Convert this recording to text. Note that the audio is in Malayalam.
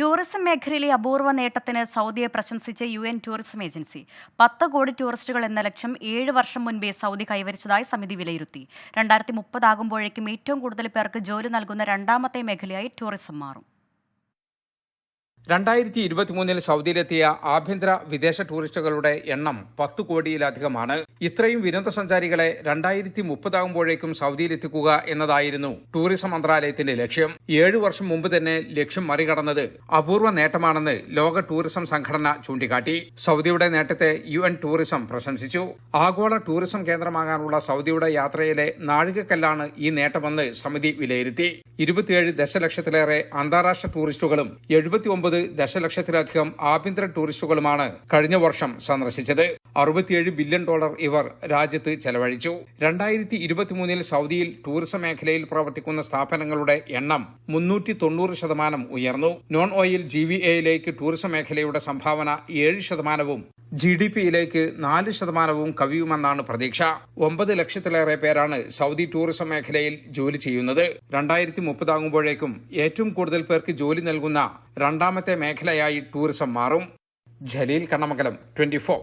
ടൂറിസം മേഖലയിലെ അപൂർവ നേട്ടത്തിന് സൗദിയെ പ്രശംസിച്ച് യു എൻ ടൂറിസം ഏജൻസി. പത്ത് കോടി ടൂറിസ്റ്റുകൾ എന്ന ലക്ഷ്യം ഏഴ് വർഷം മുൻപേ സൗദി കൈവരിച്ചതായി സമിതി വിലയിരുത്തി. രണ്ടായിരത്തി മുപ്പതാകുമ്പോഴേക്കും ഏറ്റവും കൂടുതൽ പേർക്ക് ജോലി നൽകുന്ന രണ്ടാമത്തെ മേഖലയായി ടൂറിസം മാറും. രണ്ടായിരത്തി ഇരുപത്തിമൂന്നിൽ സൗദിയിലെത്തിയ ആഭ്യന്തര വിദേശ ടൂറിസ്റ്റുകളുടെ എണ്ണം പത്ത് കോടിയിലധികമാണ്. ഇത്രയും വിനോദസഞ്ചാരികളെ രണ്ടായിരത്തി മുപ്പതാകുമ്പോഴേക്കും സൗദിയിലെത്തിക്കുക എന്നതായിരുന്നു ടൂറിസം മന്ത്രാലയത്തിന്റെ ലക്ഷ്യം. ഏഴു വർഷം മുമ്പ് തന്നെ ലക്ഷ്യം മറികടന്നത് അപൂർവ നേട്ടമാണെന്ന് ലോക ടൂറിസം സംഘടന ചൂണ്ടിക്കാട്ടി. സൗദിയുടെ നേട്ടത്തെ യു എൻ ടൂറിസം പ്രശംസിച്ചു. ആഗോള ടൂറിസം കേന്ദ്രമാകാനുള്ള സൗദിയുടെ യാത്രയിലെ നാഴികക്കല്ലാണ് ഈ നേട്ടമെന്ന് സമിതി വിലയിരുത്തി. ഇരുപത്തിയേഴ് ദശലക്ഷത്തിലേറെ അന്താരാഷ്ട്ര ടൂറിസ്റ്റുകളും എഴുപത്തിയൊമ്പത് ദശലക്ഷത്തിലധികം ആഭ്യന്തര ടൂറിസ്റ്റുകളുമാണ് കഴിഞ്ഞ വർഷം സന്ദർശിച്ചത്. അറുപത്തിയേഴ് ബില്യൺ ഡോളർ ഇവർ രാജ്യത്ത് ചെലവഴിച്ചു. രണ്ടായിരത്തി ഇരുപത്തിമൂന്നിൽ സൗദിയിൽ ടൂറിസം മേഖലയിൽ പ്രവർത്തിക്കുന്ന സ്ഥാപനങ്ങളുടെ എണ്ണം മുന്നൂറ്റി തൊണ്ണൂറ് ശതമാനം ഉയർന്നു. നോൺ ഓയിൽ ജി വി എയിലേക്ക് ടൂറിസം മേഖലയുടെ സംഭാവന ഏഴ് ശതമാനവും ജി ഡി പിയിലേക്ക് നാല് ശതമാനവും കവിയുമെന്നാണ് പ്രതീക്ഷ. ഒമ്പത് ലക്ഷത്തിലേറെ പേരാണ് സൗദി ടൂറിസം മേഖലയിൽ ജോലി ചെയ്യുന്നത്. രണ്ടായിരത്തി മുപ്പതാകുമ്പോഴേക്കും ഏറ്റവും കൂടുതൽ പേർക്ക് ജോലി നൽകുന്ന രണ്ടാമത്തെ മേഖലയായി ടൂറിസം മാറും. Jaleel Kannamangalam twenty four